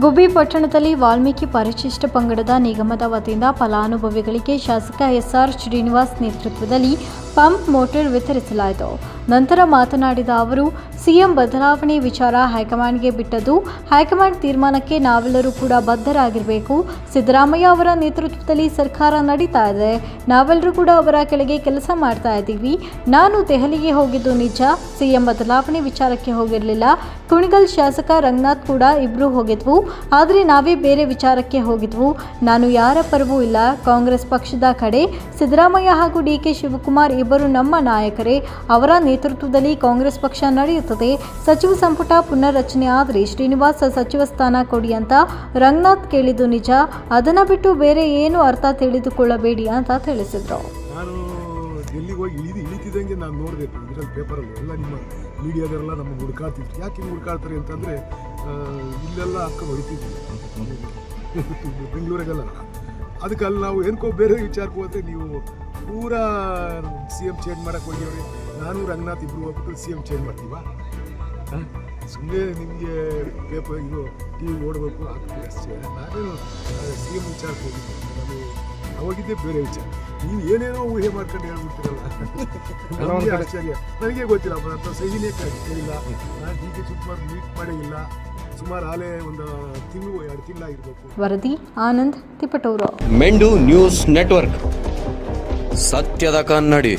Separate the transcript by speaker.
Speaker 1: ಗುಬ್ಬಿ ಪಟ್ಟಣದಲ್ಲಿ ವಾಲ್ಮೀಕಿ ಪರಿಶಿಷ್ಟ ಪಂಗಡದ ನಿಗಮದ ವತಿಯಿಂದ ಫಲಾನುಭವಿಗಳಿಗೆ ಶಾಸಕ ಎಸ್ಆರ್ ಶ್ರೀನಿವಾಸ್ ನೇತೃತ್ವದಲ್ಲಿ ಪಂಪ್ ಮೋಟರ್ ವಿತರಿಸಲಾಯಿತು. ನಂತರ ಮಾತನಾಡಿದ ಅವರು, ಸಿಎಂ ಬದಲಾವಣೆ ವಿಚಾರ ಹೈಕಮಾಂಡ್ಗೆ ಬಿಟ್ಟದ್ದು, ಹೈಕಮಾಂಡ್ ತೀರ್ಮಾನಕ್ಕೆ ನಾವೆಲ್ಲರೂ ಕೂಡ ಬದ್ಧರಾಗಿರಬೇಕು. ಸಿದ್ದರಾಮಯ್ಯ ಅವರ ನೇತೃತ್ವದಲ್ಲಿ ಸರ್ಕಾರ ನಡೀತಾ ಇದೆ. ನಾವೆಲ್ಲರೂ ಕೂಡ ಅವರ ಕೆಳಗೆ ಕೆಲಸ ಮಾಡ್ತಾ ಇದ್ದೀವಿ. ನಾನು ದೆಹಲಿಗೆ ಹೋಗಿದ್ದು ನಿಜ, ಸಿಎಂ ಬದಲಾವಣೆ ವಿಚಾರಕ್ಕೆ ಹೋಗಿರಲಿಲ್ಲ. ಕುಣಿಗಲ್ ಶಾಸಕ ರಂಗನಾಥ್ ಕೂಡ ಇಬ್ರು ಹೋಗಿದ್ವು. ಆದರೆ ನಾವೇ ಬೇರೆ ವಿಚಾರಕ್ಕೆ ಹೋಗಿದ್ವು. ನಾನು ಯಾರ ಪರವೂ ಇಲ್ಲ, ಕಾಂಗ್ರೆಸ್ ಪಕ್ಷದ ಕಡೆ. ಸಿದ್ದರಾಮಯ್ಯ ಹಾಗೂ ಡಿ ಕೆ ಶಿವಕುಮಾರ್ ಇಬ್ಬರು ನಮ್ಮ ನಾಯಕರೇ. ಅವರ ನೇತೃತ್ವದಲ್ಲಿ ಕಾಂಗ್ರೆಸ್ ಪಕ್ಷ ನಡೆಯುತ್ತದೆ. ಸಚಿವ ಸಂಪುಟ ಪುನರ್ರಚನೆ ಆದರೆ ಶ್ರೀನಿವಾಸ್ ಸಚಿವ ಸ್ಥಾನ ಕೊಡಿ ಅಂತ ರಂಗನಾಥ್ ಕೇಳಿದ್ದು ನಿಜ. ಅದನ್ನು ಬಿಟ್ಟು ಬೇರೆ ಏನು ಅರ್ಥ ತಿಳಿದುಕೊಳ್ಳಬೇಡಿ ಅಂತ ತಿಳಿಸಿದ್ರು.
Speaker 2: ನಾನು ಡೆಲ್ಲಿಗೆ ಹೋಗಿ ಇಳಿದು ಇಳಿತಿದ್ದಂಗೆ ನಾನು ನೋಡಿದೆ ಇದರಲ್ಲಿ ಪೇಪರಲ್ಲಿ ಎಲ್ಲ ನಿಮ್ಮ ಮೀಡಿಯಾದವರೆಲ್ಲ ನಮ್ಮ ಹುಡುಕಾಡ್ತಿದ್ರು. ಯಾಕೆ ಹಿಂಗೆ ಹುಡುಕಾಡ್ತಾರೆ ಅಂತಂದರೆ ಇಲ್ಲೆಲ್ಲ ಅಕ್ಕ ಹೊಡಿತಿದ್ವಿ. ಬೆಂಗಳೂರಿಗೆಲ್ಲ. ಅದಕ್ಕೆ ಅಲ್ಲಿ ನಾವು ಏನ್ಕೋ ಬೇರೆ ವಿಚಾರಕ್ಕೆ ಹೋದರೆ ನೀವು ಪೂರಾ ಸಿ ಎಂ ಚೇಂಜ್ ಮಾಡೋಕ್ಕೆ ಹೋಗಿವ್ರಿ. ನಾನು ರಂಗನಾಥ್ ಇಬ್ಬರು ಹೋಗ್ಬಿಟ್ಟು ಸಿ ಎಂ ಚೇಂಜ್ ಮಾಡ್ತೀವ? ಸುಮ್ಮನೆ ನಿಮಗೆ ಪೇಪರ್ ಇದು ಟಿ ವಿ ಓಡಬೇಕು ಆಗ್ತದೆ ಅಷ್ಟೇ. ನಾನೇನು ಸಿ ಎಂ ವಿಚಾರಕ್ಕೆ ಹೋಗಿದ್ದೆ. ನಾನು ಅವಾಗಿದ್ದೇ ಬೇರೆ ವಿಚಾರ. ನೀವು ಏನೇನೋ ಊಹೆ ಮಾಡ್ಕೊಂಡು ಹೇಳ್ಬಿಡ್ತೀರಲ್ಲ. ನನಗೆ ಆಶ್ಚರ್ಯ. ನನಗೆ ಗೊತ್ತಿಲ್ಲ. ಹತ್ರ ಸಹಿನೇ ಕೇಳಿಲ್ಲ ನಾನು ಹೀಗೆ ಶಿವಕುಮಾರ್ ಮೀಟ್ ಮಾಡೇ ಇಲ್ಲ ಸುಮಾರು ಆಲೆ ಒಂದು ತಿಂಗಳು ಎರಡು ತಿಂಗಳಾಗಿರ್ಬೇಕು.
Speaker 1: ವರದಿ ಆನಂದ್ ತಿಪಟೂರು
Speaker 3: ಮೆಂಡು ನ್ಯೂಸ್ ನೆಟ್ವರ್ಕ್. ಸತ್ಯದ ಕನ್ನಡಿ.